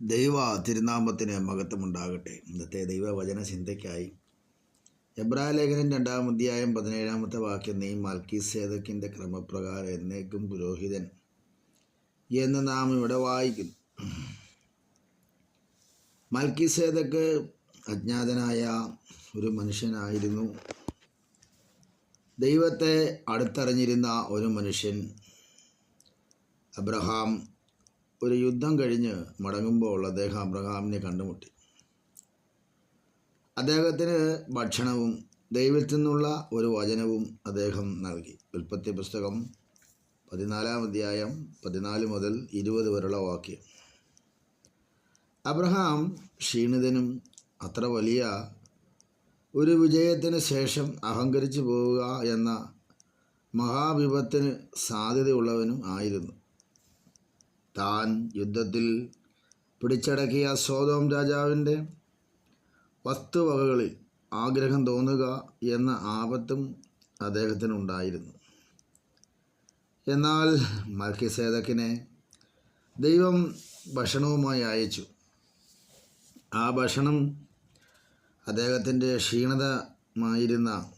ദൈവ തിരുനാമത്തിന് മഹത്വമുണ്ടാകട്ടെ. ഇന്നത്തെ ദൈവവചന ചിന്തയ്ക്കായി എബ്രായ ലേഖനം രണ്ടാം അധ്യായം പതിനേഴാമത്തെ വാക്യം നീ മൽക്കി സേതക്കിന്റെ ക്രമപ്രകാരം എന്നേക്കും പുരോഹിതൻ എന്ന് നാം ഇവിടെ വായിക്കുന്നു. മൽക്കി സേതക്ക് അജ്ഞാതനായ ഒരു മനുഷ്യനായിരുന്നു. ദൈവത്തെ അടുത്തറിഞ്ഞിരുന്ന ഒരു മനുഷ്യൻ അബ്രഹാം. ഒരു യുദ്ധം കഴിഞ്ഞ് മടങ്ങുമ്പോൾ അദ്ദേഹം അബ്രഹാമിനെ കണ്ടുമുട്ടി. അദ്ദേഹത്തിന് ഭക്ഷണവും ദൈവത്തിൽ നിന്നുള്ള ഒരു വചനവും അദ്ദേഹം നൽകി. ഉൽപ്പത്തി പുസ്തകം പതിനാലാം അധ്യായം പതിനാല് മുതൽ ഇരുപത് വരെയുള്ള വാക്യം. അബ്രഹാം ക്ഷീണിതനും അത്ര വലിയ ഒരു വിജയത്തിന് ശേഷം അഹങ്കരിച്ചു പോവുക എന്ന മഹാവിപത്തിന് സാധ്യതയുള്ളവനും ആയിരുന്നു. താൻ യുദ്ധത്തിൽ പിടിച്ചടക്കിയ സോതോം രാജാവിന്റെ വസ്തുവകകളിൽ ആഗ്രഹം തോന്നുക എന്ന ആപത്തും അദ്ദേഹത്തിനുണ്ടായിരുന്നു. എന്നാൽ മൽക്കിസേദക്കിനെ ദൈവം ഭക്ഷണവുമായി അയച്ചു. ആ ഭക്ഷണം അദ്ദേഹത്തിന്റെ ക്ഷീണതമായിരുന്ന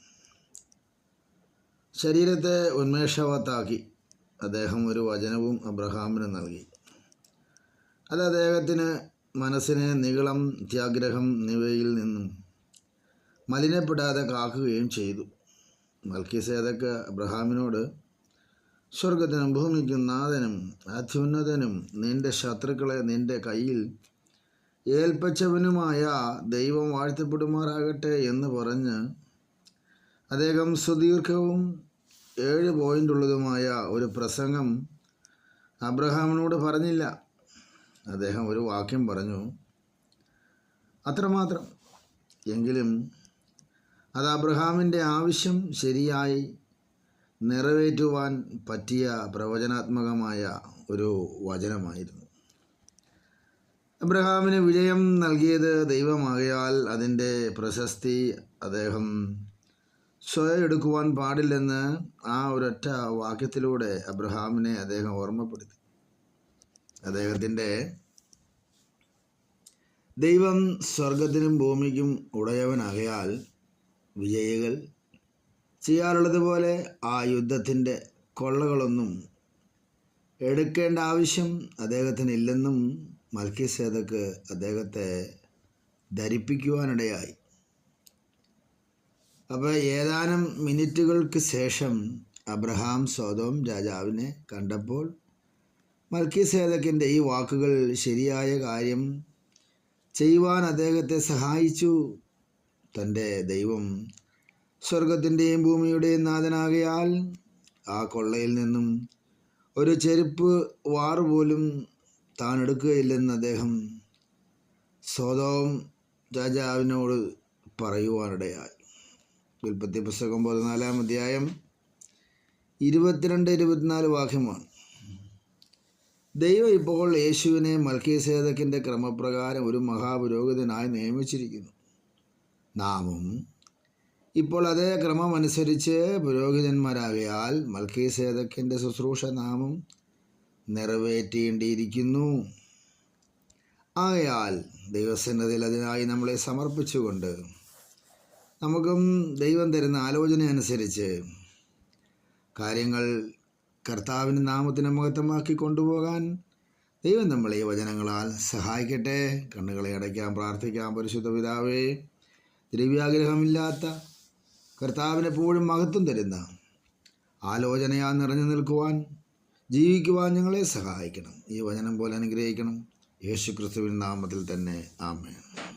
ശരീരത്തെ ഉന്മേഷവത്താക്കി. അദ്ദേഹം ഒരു വചനവും അബ്രഹാമിന് നൽകി. അത് അദ്ദേഹത്തിന് മനസ്സിനെ നികളം ത്യാഗ്രഹം എന്നിവയിൽ നിന്നും മലിനപ്പെടാതെ കാക്കുകയും ചെയ്തു. മൽക്കിസേതക്ക് അബ്രഹാമിനോട് സ്വർഗത്തിനും ഭൂമിക്കും നാഥനും അത്യുന്നതനും നിന്റെ ശത്രുക്കളെ നിന്റെ കയ്യിൽ ഏൽപ്പിച്ചവനുമായ ദൈവം വാഴ്ത്തപ്പെടുമാറാകട്ടെ എന്ന് പറഞ്ഞ് അദ്ദേഹം സുദീർഘവും ഏഴ് പോയിന്റുള്ളതുമായ ഒരു പ്രസംഗം അബ്രഹാമിനോട് പറഞ്ഞില്ല. അദ്ദേഹം ഒരു വാക്യം പറഞ്ഞു. അത്രമാത്രം. എങ്കിലും അത് അബ്രഹാമിന്റെ ആവശ്യം ശരിയായി നിറവേറ്റുവാൻ പറ്റിയ പ്രവചനാത്മകമായ ഒരു വചനമായിരുന്നു. അബ്രഹാമിന് വിജയം നൽകിയത് ദൈവമാകയാൽ അതിന്റെ പ്രശസ്തി അദ്ദേഹം സ്വയം എടുക്കുവാൻ പാടില്ലെന്ന് ആ ഒരൊറ്റ വാക്യത്തിലൂടെ അബ്രഹാമിനെ അദ്ദേഹം ഓർമ്മപ്പെടുത്തി. അദ്ദേഹത്തിന്റെ ദൈവം സ്വർഗത്തിനും ഭൂമിക്കും ഉടയവനാകയാൽ വിജയികൾ ചെയ്യാറുള്ളതുപോലെ ആ യുദ്ധത്തിന്റെ കൊള്ളകളൊന്നും എടുക്കേണ്ട ആവശ്യം അദ്ദേഹത്തിന് അദ്ദേഹത്തിനില്ലെന്നും മൽക്കിസേദക്ക് അദ്ദേഹത്തെ ധരിപ്പിക്കുവാനിടയായി. അപ്പോൾ ഏതാനും മിനിറ്റുകൾക്ക് ശേഷം അബ്രഹാം സ്വതവും രാജാവിനെ കണ്ടപ്പോൾ മൽക്കിസേദക്കിന്റെ ഈ വാക്കുകൾ ശരിയായ കാര്യം ചെയ്യുവാൻ അദ്ദേഹത്തെ സഹായിച്ചു. തന്റെ ദൈവം സ്വർഗത്തിന്റെയും ഭൂമിയുടെയും നാഥനാകയാൽ ആ കൊള്ളയിൽ നിന്നും ഒരു ചെരുപ്പ് വാറ് പോലും താൻ എടുക്കുകയില്ലെന്ന് അദ്ദേഹം സ്വതവും രാജാവിനോട് പറയുവാനിടയായി. ഉൽപ്പത്തി പുസ്തകം പതിനാലാം അധ്യായം ഇരുപത്തിരണ്ട് ഇരുപത്തിനാല് വാക്യമാണ്. ദൈവം ഇപ്പോൾ യേശുവിനെ മൽക്കീസേതക്കിന്റെ ക്രമപ്രകാരം ഒരു മഹാപുരോഹിതനായി നിയമിച്ചിരിക്കുന്നു. നാമും ഇപ്പോൾ അതേ ക്രമമനുസരിച്ച് പുരോഹിതന്മാരാകയാൽ മൽക്കീസേതക്കിന്റെ ശുശ്രൂഷ നാമം നിറവേറ്റേണ്ടിയിരിക്കുന്നു. ആകയാൽ ദൈവസന്നതിൽ അതിനായി നമ്മളെ സമർപ്പിച്ചുകൊണ്ട് നമുക്കും ദൈവം തരുന്ന ആലോചന അനുസരിച്ച് കാര്യങ്ങൾ കർത്താവിന്റെ നാമത്തിന് മഹത്വമാക്കി കൊണ്ടുപോകാൻ ദൈവം നമ്മളെ ഈ വചനങ്ങളാൽ സഹായിക്കട്ടെ. കണ്ണുകളെ അടയ്ക്കാൻ പ്രാർത്ഥിക്കാം. പരിശുദ്ധ പിതാവേ ദ്രവ്യാഗ്രഹമില്ലാത്ത കർത്താവിന് എപ്പോഴും മഹത്വം തരുന്ന ആലോചനയാൽ നിറഞ്ഞു നിൽക്കുവാൻ ജീവിക്കുവാൻ ഞങ്ങളെ സഹായിക്കണം. ഈ വചനം പോലെ അനുഗ്രഹിക്കണം. യേശുക്രിസ്തുവിൻ നാമത്തിൽ തന്നെ ആമേൻ.